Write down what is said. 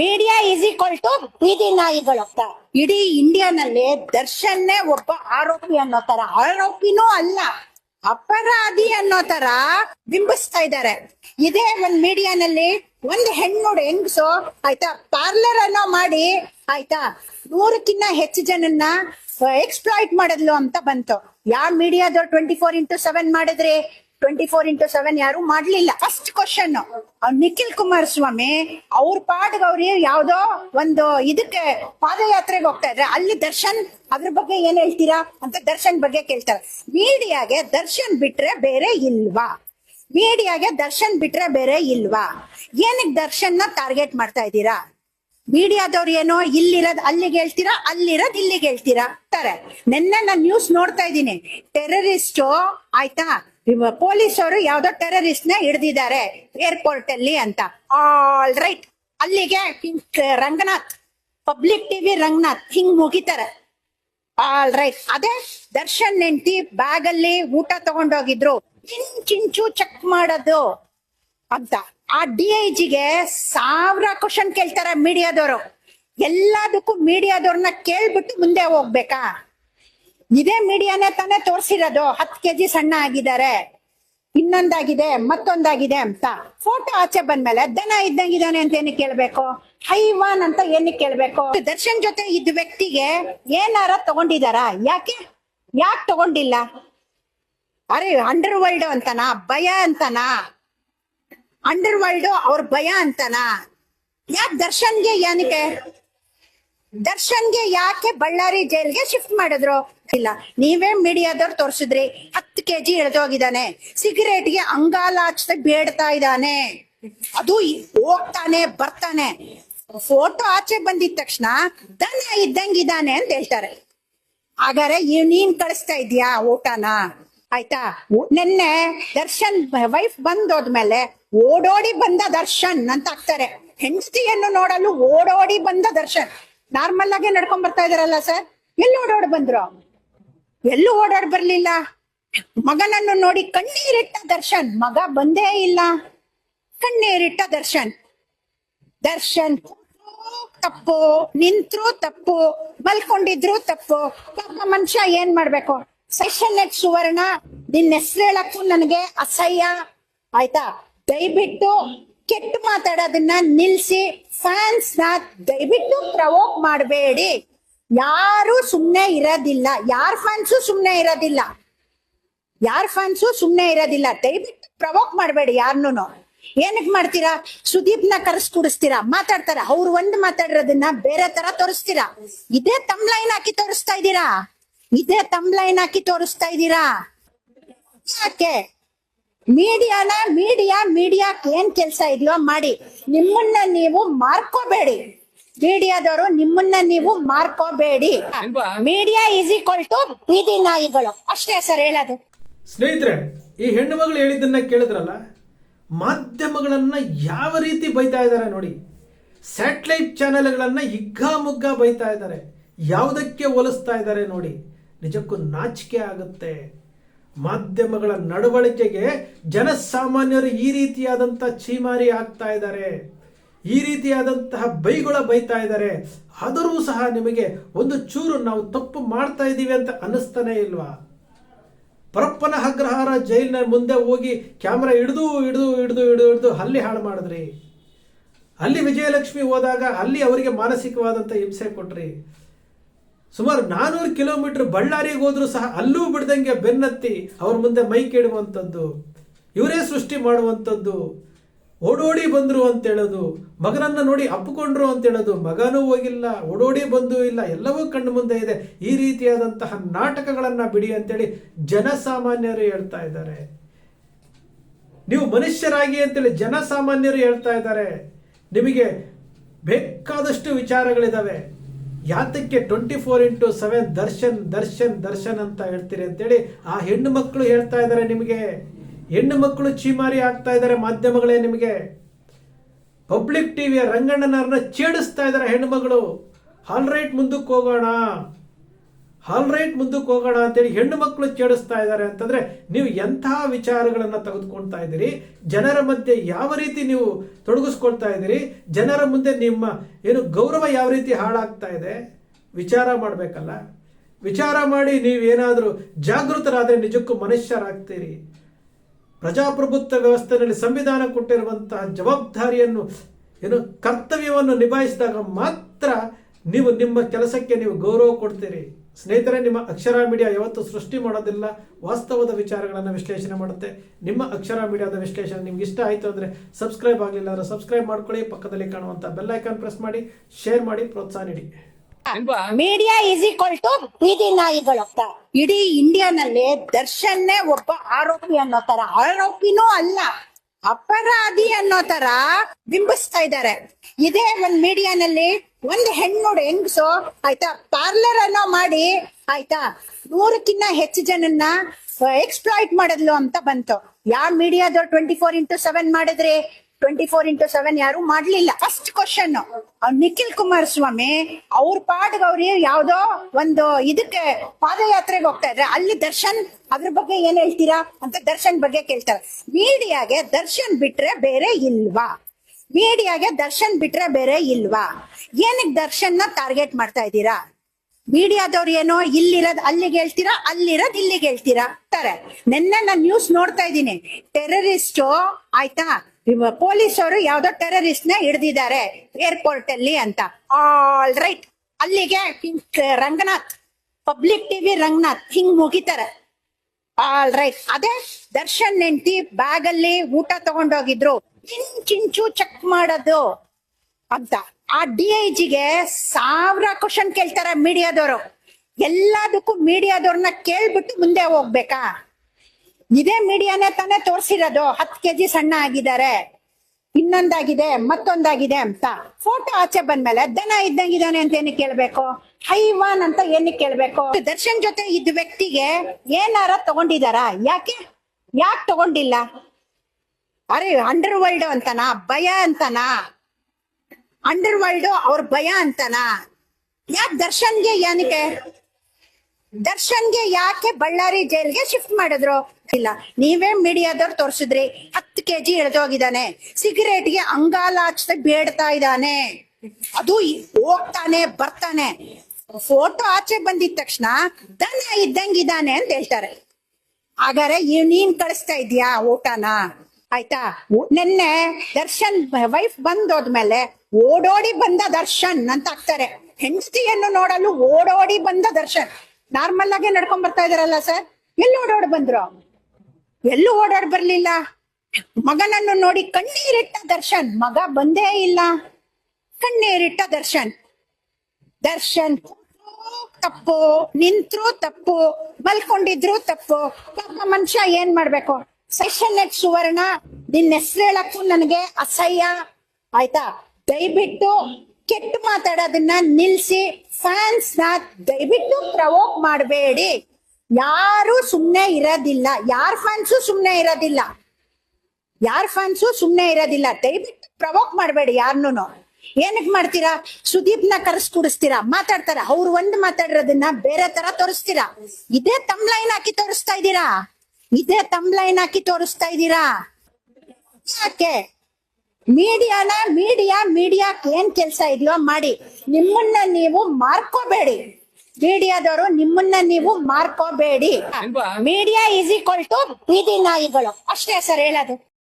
Media is equal to ಬೀದಿ ನಾಯಿಗಳು ಅಂತ. ಇಡೀ ಇಂಡಿಯಾನಲ್ಲಿ ದರ್ಶನ್ನೇ ಒಬ್ಬ ಆರೋಪಿ ಅನ್ನೋ ತರ. ಆರೋಪಿನೂ ಅಲ್ಲ, ಅಪರಾಧಿ ಅನ್ನೋ ತರ ಬಿಂಬಿಸ್ತಾ ಇದ್ದಾರೆ. ಇದೇ ಒಂದ್ ಮೀಡಿಯಾನಲ್ಲಿ ಒಂದ್ ಹೆಣ್ಣು ಹೆಂಗ್ಸು, ಆಯ್ತಾ? ಪಾರ್ಲರ್ ಅನ್ನೋ ಮಾಡಿ, ಆಯ್ತಾ? ನೂರಕ್ಕಿನ್ನ ಹೆಚ್ಚು ಜನನ್ನ ಎಕ್ಸ್ಪ್ಲಾಯ್ಟ್ ಮಾಡಿದ್ಲು ಅಂತ ಬಂತು. ಯಾವ ಮೀಡಿಯಾದ ಟ್ವೆಂಟಿ ಫೋರ್ ಇಂಟು ಸೆವೆನ್ ಮಾಡಿದ್ರಿ? ಟ್ವೆಂಟಿ ಫೋರ್ ಇಂಟು ಸೆವೆನ್ ಯಾರು ಮಾಡ್ಲಿಲ್ಲ. ಫಸ್ಟ್ ಕ್ವಶನ್ ನಿಖಿಲ್ ಕುಮಾರಸ್ವಾಮಿ, ಅವ್ರ ಪಾಡ್ಗೆ ಅವ್ರಿ ಯಾವ್ದೋ ಒಂದು ಇದಕ್ಕೆ ಪಾದಯಾತ್ರೆಗೆ ಹೋಗ್ತಾ ಇದ್ರೆ ಅಲ್ಲಿ ದರ್ಶನ್ ಅದ್ರ ಬಗ್ಗೆ ಏನ್ ಹೇಳ್ತೀರಾ ಅಂತ ದರ್ಶನ್ ಬಗ್ಗೆ ಕೇಳ್ತಾರೆ. ಮೀಡಿಯಾಗೆ ದರ್ಶನ್ ಬಿಟ್ರೆ ಬೇರೆ ಇಲ್ವಾ? ಮೀಡಿಯಾಗೆ ದರ್ಶನ್ ಬಿಟ್ರೆ ಬೇರೆ ಇಲ್ವಾ? ಏನಕ್ಕೆ ದರ್ಶನ್ ಟಾರ್ಗೆಟ್ ಮಾಡ್ತಾ ಇದ್ದೀರಾ? ಮೀಡಿಯಾದವ್ರು ಏನೋ ಇಲ್ಲಿರೋದ್ ಅಲ್ಲಿಗೆ ಹೇಳ್ತೀರಾ, ಅಲ್ಲಿರೋದ್ ಇಲ್ಲಿಗೆ ಹೇಳ್ತೀರಾ? ತಾರೆ. ನಿನ್ನೆ ನಾನು ನ್ಯೂಸ್ ನೋಡ್ತಾ ಇದ್ದೀನಿ. ಟೆರರಿಸ್ಟ್ ಆಯ್ತಾ? ಪೊಲೀಸರು ಯಾವ್ದೋ ಟೆರರಿಸ್ಟ್ನ ಹಿಡ್ದಿದ್ದಾರೆ ಏರ್ಪೋರ್ಟ್ ಅಲ್ಲಿ ಅಂತ. ಆಲ್ ರೈಟ್ ಅಲ್ಲಿಗೆ ರಂಗನಾಥ್ ಪಬ್ಲಿಕ್ ಟಿವಿ ರಂಗನಾಥ್ ಹಿಂಗ್ ಮುಗಿತಾರೆ. ಆಲ್ ರೈಟ್ ಅದೇ ದರ್ಶನ್ ನೆಂಟಿ ಬ್ಯಾಗ್ ಅಲ್ಲಿ ಊಟ ತಗೊಂಡೋಗಿದ್ರು. ಚಿಂಚು ಚೆಕ್ ಮಾಡೋದು ಅಂತ. ಆ ಡಿ ಐ ಜಿಗೆ ಸಾವಿರ ಕ್ವಶನ್ ಕೇಳ್ತಾರೆ ಮೀಡಿಯಾದವರು. ಎಲ್ಲದಕ್ಕೂ ಮೀಡಿಯಾದವ್ರನ್ನ ಕೇಳ್ಬಿಟ್ಟು ಮುಂದೆ ಹೋಗ್ಬೇಕಾ? ಇದೇ ಮೀಡಿಯಾನೇ ತಾನೇ ತೋರಿಸಿರೋದು. ಹತ್ತು ಕೆಜಿ ಸಣ್ಣ ಆಗಿದ್ದಾರೆ. ಇನ್ನೊಂದಾಗಿದೆ, ಮತ್ತೊಂದಾಗಿದೆ ಅಂತ. ಫೋಟೋ ಆಚೆ ಬಂದ್ಮೇಲೆ ದನ ಇದ್ದಂಗಿದ್ದಾನೆ ಅಂತ ಏನಕ್ಕೆ ಕೇಳ್ಬೇಕು? ಹೈವಾನ್ ಅಂತ ಏನಕ್ಕೆ ಕೇಳ್ಬೇಕು? ದರ್ಶನ್ ಜೊತೆ ಇದ್ದ ವ್ಯಕ್ತಿಗೆ ಏನಾರ ತಗೊಂಡಿದಾರ? ಯಾಕೆ? ಯಾಕೆ ತಗೊಂಡಿಲ್ಲ? ಅರೆ ಅಂಡರ್ ವರ್ಲ್ಡ್ ಅಂತನ? ಭಯ ಅಂತಾನ? ಅಂಡರ್ ವರ್ಲ್ಡ್ ಅವ್ರ ಭಯ ಅಂತಾನ? ಯಾಕೆ ದರ್ಶನ್ಗೆ ಏನಕ್ಕೆ? ದರ್ಶನ್ಗೆ ಯಾಕೆ ಬಳ್ಳಾರಿ ಜೈಲ್ಗೆ ಶಿಫ್ಟ್ ಮಾಡಿದ್ರು? ಇಲ್ಲ, ನೀವೇ ಮೀಡಿಯಾದವ್ರು ತೋರಿಸಿದ್ರಿ. ಹತ್ತು ಕೆಜಿ ಇಳಿದೋಗಿದ್ದಾನೆ ಸಿಗರೇಟ್ಗೆ ಹಚ್ಚದ ಬೇಡ್ತಾ ಇದ್ದಾನೆ. ಅದು ಹೋಗ್ತಾನೆ, ಬರ್ತಾನೆ. ಫೋಟೋ ಆಚೆ ಬಂದಿದ ತಕ್ಷಣ ದನ ಇದ್ದಂಗಿದ್ದಾನೆ ಅಂತ ಹೇಳ್ತಾರೆ. ಹಾಗಾದ್ರೆ ನೀನ್ ಕಳಿಸ್ತಾ ಇದೀಯಾ ಊಟನ? ಆಯ್ತಾ? ನಿನ್ನೆ ದರ್ಶನ್ ವೈಫ್ ಬಂದೋದ್ಮೇಲೆ ಓಡೋಡಿ ಬಂದ ದರ್ಶನ್ ಅಂತ ಹಾಕ್ತಾರೆ. ಹೆಂಡತಿಯನ್ನು ನೋಡಲು ಓಡೋಡಿ ಬಂದ ದರ್ಶನ್. ನಾರ್ಮಲ್ ಆಗಿ ನಡ್ಕೊಂಡ್ ಬರ್ತಾ ಇದಾರಲ್ಲ ಸರ್ ಎಲ್ಲಿ ಓಡಾಡ್ ಬಂದ್ರು? ಎಲ್ಲೂ ಓಡಾಡ್ ಬರ್ಲಿಲ್ಲ? ಮಗನನ್ನು ನೋಡಿ ಕಣ್ಣೀರಿಟ್ಟ ದರ್ಶನ್, ಮಗ ಬಂದೇ ಇಲ್ಲ. ಕಣ್ಣೀರಿಟ್ಟ ದರ್ಶನ್. ದರ್ಶನ್ ತಪ್ಪು, ನಿಂತ್ರು ತಪ್ಪು, ಮಲ್ಕೊಂಡಿದ್ರು ತಪ್ಪು. ಪಾಪ ಮನುಷ್ಯ ಏನ್ ಮಾಡ್ಬೇಕು? ಸೆಷನ್ ಎಟ್ ಸುವರ್ಣ, ನಿನ್ನ ಹೆಸರು ಹೇಳಕ್ಕೂ ನನಗೆ ಅಸಹ್ಯ. ಆಯ್ತಾ? ದಯವಿಟ್ಟು ಕೆಟ್ಟ ಮಾತಾಡೋದನ್ನ ನಿಲ್ಸಿ ಫ್ಯಾನ್ಸ್ನ ದಯವಿಟ್ಟು ಪ್ರವೋಕ್ ಮಾಡಬೇಡಿ. ಯಾರು ಸುಮ್ನೆ ಇರೋದಿಲ್ಲ. ಯಾರ ಫ್ಯಾನ್ಸು ಸುಮ್ನೆ ಇರೋದಿಲ್ಲ. ಯಾರ ಫ್ಯಾನ್ಸು ಸುಮ್ನೆ ಇರೋದಿಲ್ಲ. ದಯವಿಟ್ಟು ಪ್ರವೋಕ್ ಮಾಡಬೇಡಿ ಯಾರನ್ನೂ. ಏನಕ್ಕೆ ಮಾಡ್ತೀರಾ? ಸುದೀಪ್ನ ಕರೆಸ್ ಕೂಡಿಸ್ತೀರಾ? ಮಾತಾಡ್ತಾರ? ಅವ್ರು ಒಂದ್ ಮಾತಾಡಿರೋದನ್ನ ಬೇರೆ ತರ ತೋರಿಸ್ತೀರಾ? ಇದೇ ತಮ್ ಲೈನ್ ಹಾಕಿ ತೋರಿಸ್ತಾ ಇದ್ದೀರಾ? ಇದೇ ತಮ್ ಲೈನ್ ಹಾಕಿ ತೋರಿಸ್ತಾ ಇದ್ದೀರಾ? ಯಾಕೆ? ಮೀಡಿಯಾನ ಮೀಡಿಯಾ ಮೀಡಿಯಾಕ್ ಏನ್ ಕೆಲಸ ಇದ್ಲೋ ಮಾಡಿ. ನಿಮ್ಮನ್ನ ನೀವು ಮಾರ್ಕೋಬೇಡಿ. ಮೀಡಿಯಾದವರು ನಿಮ್ಮನ್ನ ನೀವು ಮಾರ್ಕೋಬೇಡಿ. ಮೀಡಿಯಾ ಈಸ್ ಈಕ್ವಲ್ ಟು ಬೀದಿ ನಾಯಿಗಳು ಅಷ್ಟೇ ಸರ್ ಹೇಳೋದು. ಸ್ನೇಹಿತರೆ ಈ ಹೆಣ್ಣು ಮಗಳು ಹೇಳಿದ್ದನ್ನ ಕೇಳಿದ್ರಲ್ಲ? ಮಾಧ್ಯಮಗಳನ್ನ ಯಾವ ರೀತಿ ಬೈತಾ ಇದ್ದಾರೆ ನೋಡಿ. ಸ್ಯಾಟಲೈಟ್ ಚಾನೆಲ್ಗಳನ್ನ ಹಿಗ್ಗಾಮುಗ್ಗಾ ಬೈತಾ ಇದ್ದಾರೆ. ಯಾವುದಕ್ಕೆ ಹೋಲಿಸ್ತಾ ಇದ್ದಾರೆ ನೋಡಿ. ನಿಜಕ್ಕೂ ನಾಚಿಕೆ ಆಗುತ್ತೆ. ಮಾಧ್ಯಮಗಳ ನಡವಳಿಕೆಗೆ ಜನಸಾಮಾನ್ಯರು ಈ ರೀತಿಯಾದಂಥ ಚೀಮಾರಿ ಆಗ್ತಾ ಇದ್ದಾರೆ. ಈ ರೀತಿಯಾದಂತಹ ಬೈಗುಳ ಬೈತಾ ಇದ್ದಾರೆ. ಆದರೂ ಸಹ ನಿಮಗೆ ಒಂದು ಚೂರು ನಾವು ತಪ್ಪು ಮಾಡ್ತಾ ಇದ್ದೀವಿ ಅಂತ ಅನ್ನಿಸ್ತಾನೆ ಇಲ್ವಾ? ಪರಪ್ಪನ ಅಗ್ರಹಾರ ಜೈಲಿನ ಮುಂದೆ ಹೋಗಿ ಕ್ಯಾಮ್ರಾ ಹಿಡಿದು ಹಿಡಿದು ಹಿಡಿದು ಹಿಡಿದು ಹಿಡಿದು ಅಲ್ಲಿ ಹಾಳು ಮಾಡಿದ್ರಿ. ಅಲ್ಲಿ ವಿಜಯಲಕ್ಷ್ಮಿ ಹೋದಾಗ ಅಲ್ಲಿ ಅವರಿಗೆ ಮಾನಸಿಕವಾದಂಥ ಹಿಂಸೆ ಕೊಟ್ರಿ. ಸುಮಾರು ನಾನೂರು ಕಿಲೋಮೀಟರ್ ಬಳ್ಳಾರಿಗೆ ಹೋದರೂ ಸಹ ಅಲ್ಲೂ ಬಿಡ್ದಂಗೆ ಬೆನ್ನತ್ತಿ ಅವ್ರ ಮುಂದೆ ಮೈ ಕೇಳುವಂಥದ್ದು ಇವರೇ ಸೃಷ್ಟಿ ಮಾಡುವಂಥದ್ದು, ಓಡೋಡಿ ಬಂದರು ಅಂತ ಹೇಳೋದು, ಮಗನನ್ನ ನೋಡಿ ಅಪ್ಪಿಕೊಂಡ್ರು ಅಂತ ಹೇಳೋದು, ಮಗನೂ ಹೋಗಿಲ್ಲ, ಓಡೋಡಿ ಬಂದು ಇಲ್ಲ, ಎಲ್ಲವೂ ಕಣ್ಣು ಮುಂದೆ ಇದೆ. ಈ ರೀತಿಯಾದಂತಹ ನಾಟಕಗಳನ್ನು ಬಿಡಿ ಅಂತೇಳಿ ಜನಸಾಮಾನ್ಯರು ಹೇಳ್ತಾ ಇದ್ದಾರೆ. ನೀವು ಮನುಷ್ಯರಾಗಿ ಅಂತೇಳಿ ಜನಸಾಮಾನ್ಯರು ಹೇಳ್ತಾ ಇದ್ದಾರೆ. ನಿಮಗೆ ಬೇಕಾದಷ್ಟು ವಿಚಾರಗಳಿದಾವೆ. ಯಾತಕ್ಕೆ twenty four into seven Darshan Darshan Darshan ಅಂತ ಹೇಳ್ತೀರಿ ಅಂತೇಳಿ ಆ ಹೆಣ್ಣು ಮಕ್ಕಳು ಹೇಳ್ತಾ ಇದ್ದಾರೆ ನಿಮಗೆ. ಹೆಣ್ಣು ಮಕ್ಕಳು ಚೀಮಾರಿ ಆಗ್ತಾ ಇದ್ದಾರೆ ಮಾಧ್ಯಮಗಳೇ ನಿಮಗೆ. ಪಬ್ಲಿಕ್ ಟಿವಿಯ ರಂಗಣ್ಣನವ್ರನ್ನ ಚೇಡಿಸ್ತಾ ಇದ್ದಾರೆ ಹೆಣ್ಣು ಮಗಳು. ಆಲ್ ರೈಟ್ ಮುಂದಕ್ಕೆ ಹೋಗೋಣ. ಆಲ್ ರೈಟ್ ಮುಂದಕ್ಕೆ ಹೋಗೋಣ ಅಂತೇಳಿ ಹೆಣ್ಣು ಮಕ್ಕಳು ಚೇಡಿಸ್ತಾ ಇದ್ದಾರೆ ಅಂತಂದ್ರೆ ನೀವು ಎಂತಹ ವಿಚಾರಗಳನ್ನು ತೆಗೆದುಕೊಳ್ತಾ ಇದ್ದೀರಿ? ಜನರ ಮಧ್ಯೆ ಯಾವ ರೀತಿ ನೀವು ತೊಡಗಿಸ್ಕೊಳ್ತಾ ಇದ್ದೀರಿ? ಜನರ ಮುಂದೆ ನಿಮ್ಮ ಏನು ಗೌರವ ಯಾವ ರೀತಿ ಹಾಳಾಗ್ತಾ ಇದೆ? ವಿಚಾರ ಮಾಡಬೇಕಲ್ಲ. ವಿಚಾರ ಮಾಡಿ ನೀವೇನಾದರೂ ಜಾಗೃತರಾದರೆ ನಿಜಕ್ಕೂ ಮನುಷ್ಯರಾಗ್ತೀರಿ. ಪ್ರಜಾಪ್ರಭುತ್ವ ವ್ಯವಸ್ಥೆಯಲ್ಲಿ ಸಂವಿಧಾನ ಕೊಟ್ಟಿರುವಂತಹ ಜವಾಬ್ದಾರಿಯನ್ನು, ಏನು ಕರ್ತವ್ಯವನ್ನು ನಿಭಾಯಿಸಿದಾಗ ಮಾತ್ರ ನೀವು ನಿಮ್ಮ ಕೆಲಸಕ್ಕೆ ನೀವು ಗೌರವ ಕೊಡ್ತೀರಿ. ಸ್ನೇಹಿತರೆ ನಿಮ್ಮ ಅಕ್ಷರ ಮೀಡಿಯಾ ಯಾವತ್ತೂ ಸೃಷ್ಟಿ ಮಾಡೋದಿಲ್ಲ. ವಾಸ್ತವದ ವಿಚಾರಗಳನ್ನು ವಿಶ್ಲೇಷಣೆ ಮಾಡುತ್ತೆ. ನಿಮ್ಮ ಅಕ್ಷರ ಮೀಡಿಯಾದ ವಿಶ್ಲೇಷಣೆ ನಿಮ್ಗೆ ಇಷ್ಟ ಆಯಿತು ಅಂದರೆ ಸಬ್ಸ್ಕ್ರೈಬ್ ಆಗಲಿಲ್ಲ ಅಂದರೆ ಸಬ್ಸ್ಕ್ರೈಬ್ ಮಾಡ್ಕೊಳ್ಳಿ. ಪಕ್ಕದಲ್ಲಿ ಕಾಣುವಂಥ ಬೆಲ್ ಐಕಾನ್ ಪ್ರೆಸ್ ಮಾಡಿ. ಶೇರ್ ಮಾಡಿ ಪ್ರೋತ್ಸಾಹ ನೀಡಿ. ಮೀಡಿಯಾ ಈಸ್ ಈಕ್ವಲ್ ಟು ಬೀದಿ ನಾಯಿಗಳು ಅಂತ. ಇಡೀ ಇಂಡಿಯಾನಲ್ಲಿ ದರ್ಶನ್ನೇ ಒಬ್ಬ ಆರೋಪಿ ಅನ್ನೋ ತರ. ಆರೋಪಿನೂ ಅಲ್ಲ ಅಪರಾಧಿ ಅನ್ನೋ ತರ ಬಿಂಬಿಸ್ತಾ ಇದ್ದಾರೆ. ಇದೇ ಒಂದ್ ಮೀಡಿಯಾನಲ್ಲಿ ಒಂದ್ ಹೆಣ್ಣು ಹೆಂಗ್ಸು ಆಯ್ತಾ? ಪಾರ್ಲರ್ ಅನ್ನೋ ಮಾಡಿ, ಆಯ್ತಾ? ನೂರಕ್ಕಿನ್ನ ಹೆಚ್ಚು ಜನನ್ನ ಎಕ್ಸ್ಪ್ಲಾಯ್ಟ್ ಮಾಡಿದ್ಲು ಅಂತ ಬಂತು. ಯಾವ ಮೀಡಿಯಾದವ್ರು ಟ್ವೆಂಟಿ ಫೋರ್ ಇಂಟು ಸೆವೆನ್ ಮಾಡಿದ್ರಿ? ಟ್ವೆಂಟಿ ಫೋರ್ ಇಂಟು ಸೆವೆನ್ ಯಾರು ಮಾಡ್ಲಿಲ್ಲ. ಫಸ್ಟ್ ಕ್ವಶನ್ ನಿಖಿಲ್ ಕುಮಾರ್ ಸ್ವಾಮಿ ಅವ್ರ ಪಾಡ್ಗ ಅವ್ರಿ ಯಾವ್ದೋ ಒಂದು ಇದಕ್ಕೆ ಪಾದಯಾತ್ರೆಗೆ ಹೋಗ್ತಾ ಇದ್ರೆ, ಅಲ್ಲಿ ದರ್ಶನ್ ಅದ್ರ ಬಗ್ಗೆ ಏನ್ ಹೇಳ್ತೀರಾ ಅಂತ ದರ್ಶನ್ ಬಗ್ಗೆ ಕೇಳ್ತಾರೆ. ಮೀಡಿಯಾಗೆ ದರ್ಶನ್ ಬಿಟ್ರೆ ಬೇರೆ ಇಲ್ವಾ? ಮೀಡಿಯಾಗೆ ದರ್ಶನ್ ಬಿಟ್ರೆ ಬೇರೆ ಇಲ್ವಾ? ಏನಕ್ಕೆ ದರ್ಶನ್ ಟಾರ್ಗೆಟ್ ಮಾಡ್ತಾ ಇದ್ದೀರಾ? ಮೀಡಿಯಾದವ್ರು ಏನೋ ಇಲ್ಲಿರೋದ್ ಅಲ್ಲಿಗೆ ಹೇಳ್ತೀರಾ, ಅಲ್ಲಿರೋದ್ ಇಲ್ಲಿಗೆ ಹೇಳ್ತೀರಾ? ತಾರೆ ನಿನ್ನೆ ನಾನು ನ್ಯೂಸ್ ನೋಡ್ತಾ ಇದ್ದೀನಿ. ಟೆರರಿಸ್ಟ್ ಆಯ್ತಾ? ಪೊಲೀಸರು ಯಾವ್ದೋ ಟೆರರಿಸ್ಟ್ನ ಹಿಡ್ದಿದ್ದಾರೆ ಏರ್ಪೋರ್ಟ್ ಅಲ್ಲಿ ಅಂತ. ಆಲ್ ರೈಟ್ ಅಲ್ಲಿಗೆ ರಂಗನಾಥ್. Public TV Ranganath. ಹಿಂಗ್ ಮುಗಿತಾರೆ. ಆಲ್ ರೈಟ್ ಅದೇ ದರ್ಶನ್ ನೆಂಟಿ ಬ್ಯಾಗ್ ಅಲ್ಲಿ ಊಟ ತಗೊಂಡೋಗಿದ್ರು. ಚಿಂಚು ಚೆಕ್ ಮಾಡೋದು ಅಂತ. ಆ ಡಿ ಐ ಜಿಗೆ ಸಾವಿರ ಕ್ವಶನ್ ಕೇಳ್ತಾರೆ ಮೀಡಿಯಾದವರು. ಎಲ್ಲದಕ್ಕೂ ಮೀಡಿಯಾದವ್ರನ್ನ ಕೇಳ್ಬಿಟ್ಟು ಮುಂದೆ ಹೋಗ್ಬೇಕಾ? ಇದೇ ಮೀಡಿಯಾನೇ ತಾನೇ ತೋರಿಸಿರೋದು. ಹತ್ತು ಕೆಜಿ ಸಣ್ಣ ಆಗಿದ್ದಾರೆ. ಇನ್ನೊಂದಾಗಿದೆ, ಮತ್ತೊಂದಾಗಿದೆ ಅಂತ. ಫೋಟೋ ಆಚೆ ಬಂದ್ಮೇಲೆ ದನ ಇದ್ದಂಗಿದ್ದಾನೆ ಅಂತ ಏನಕ್ಕೆ ಕೇಳ್ಬೇಕು? ಹೈವಾನ್ ಅಂತ ಏನಕ್ಕೆ ಕೇಳ್ಬೇಕು? ದರ್ಶನ್ ಜೊತೆ ಇದ್ದ ವ್ಯಕ್ತಿಗೆ ಏನಾರ ತಗೊಂಡಿದಾರ? ಯಾಕೆ? ಯಾಕೆ ತಗೊಂಡಿಲ್ಲ? ಅರೆ ಅಂಡರ್ ವರ್ಲ್ಡ್ ಅಂತನ? ಭಯ ಅಂತನ? ಅಂಡರ್ ವರ್ಲ್ಡ್ ಅವ್ರ ಭಯ ಅಂತಾನ? ಯಾಕೆ ದರ್ಶನ್ಗೆ ಏನಕ್ಕೆ? ದರ್ಶನ್ಗೆ ಯಾಕೆ ಬಳ್ಳಾರಿ ಜೈಲ್ಗೆ ಶಿಫ್ಟ್ ಮಾಡಿದ್ರು? ಇಲ್ಲ, ನೀವೇ ಮೀಡಿಯಾದವ್ರು ತೋರಿಸಿದ್ರಿ. ಹತ್ತು ಕೆಜಿ ಇಳಿದೋಗಿದ್ದಾನೆ ಸಿಗರೇಟ್ಗೆ ಅಂಗಾಲಾಚದೆ ಬೇಡ್ತಾ ಇದ್ದಾನೆ. ಅದು ಹೋಗ್ತಾನೆ, ಬರ್ತಾನೆ. ಫೋಟೋ ಆಚೆ ಬಂದಿದ ತಕ್ಷಣ ದನ ಇದ್ದಂಗಿದ್ದಾನೆ ಅಂತ ಹೇಳ್ತಾರೆ. ಹಾಗಾದ್ರೆ ಇವ್ ನೀನ್ ಕಳಿಸ್ತಾ ಇದೀಯಾ ಊಟನ? ಆಯ್ತಾ? ನಿನ್ನೆ ದರ್ಶನ್ ವೈಫ್ ಬಂದೋದ್ಮೇಲೆ ಓಡೋಡಿ ಬಂದ ದರ್ಶನ್ ಅಂತ ಹಾಕ್ತಾರೆ ಹೆಂಡತಿಯನ್ನು ನೋಡಲು ಓಡೋಡಿ ಬಂದ ದರ್ಶನ್. ನಾರ್ಮಲ್ ಆಗಿ ನಡ್ಕೊಂಡ್ ಬರ್ತಾ ಇದಾರಲ್ಲ ಸರ್? ಎಲ್ಲಿ ಓಡಾಡ್ ಬಂದ್ರು? ಎಲ್ಲೂ ಓಡಾಡ್ ಬರ್ಲಿಲ್ಲ? ಮಗನನ್ನು ನೋಡಿ ಕಣ್ಣೀರಿಟ್ಟ ದರ್ಶನ್, ಮಗ ಬಂದೇ ಇಲ್ಲ. ಕಣ್ಣೀರಿಟ್ಟ ದರ್ಶನ್. ದರ್ಶನ್ ತಪ್ಪು, ನಿಂತ್ರು ತಪ್ಪು, ಮಲ್ಕೊಂಡಿದ್ರು ತಪ್ಪು. ಪಾಪ ಮನುಷ್ಯ ಏನ್ ಮಾಡ್ಬೇಕು? ಸೆಷನ್ ಎಟ್ ಸುವರ್ಣ, ನಿನ್ನ ಹೆಸರು ಹೇಳಕ್ಕೂ ನನಗೆ ಅಸಹ್ಯ. ಆಯ್ತಾ? ದಯವಿಟ್ಟು ಕೆಟ್ಟ ಮಾತಾಡೋದನ್ನ ನಿಲ್ಸಿ ಫ್ಯಾನ್ಸ್ನ ದಯವಿಟ್ಟು ಪ್ರವೋಕ್ ಮಾಡಬೇಡಿ. ಯಾರು ಸುಮ್ನೆ ಇರೋದಿಲ್ಲ. ಯಾರ ಫ್ಯಾನ್ಸು ಸುಮ್ನೆ ಇರೋದಿಲ್ಲ. ಯಾರ ಫ್ಯಾನ್ಸು ಸುಮ್ನೆ ಇರೋದಿಲ್ಲ. ದಯವಿಟ್ಟು ಪ್ರವೋಕ್ ಮಾಡಬೇಡಿ ಯಾರನ್ನೂ. ಏನಕ್ಕೆ ಮಾಡ್ತೀರಾ? ಸುದೀಪ್ನ ಕರೆಸ್ ಕೂಡಿಸ್ತೀರಾ? ಮಾತಾಡ್ತಾರ? ಅವ್ರು ಒಂದ್ ಮಾತಾಡಿರೋದನ್ನ ಬೇರೆ ತರ ತೋರಿಸ್ತೀರಾ? ಇದೇ ತಮ್ ಲೈನ್ ಹಾಕಿ ತೋರಿಸ್ತಾ ಇದ್ದೀರಾ? ಇದೇ ತಮ್ ಲೈನ್ ಹಾಕಿ ತೋರಿಸ್ತಾ ಇದ್ದೀರಾ? ಯಾಕೆ? ಮೀಡಿಯಾನ ಮೀಡಿಯಾ ಮೀಡಿಯಾಕ್ ಏನ್ ಕೆಲ್ಸ ಇದೆಯೋ ಮಾಡಿ. ನಿಮ್ಮನ್ನ ನೀವು ಮಾರ್ಕೋಬೇಡಿ. ಮೀಡಿಯಾದವರು ನಿಮ್ಮನ್ನ ನೀವು ಮಾರ್ಕೋಬೇಡಿ. ಮೀಡಿಯಾ ಈಸ್ ಈಕ್ವಲ್ ಟು ಬೀದಿ ನಾಯಿಗಳು. ಅಷ್ಟೇ ಸರ್ ಹೇಳೋದು.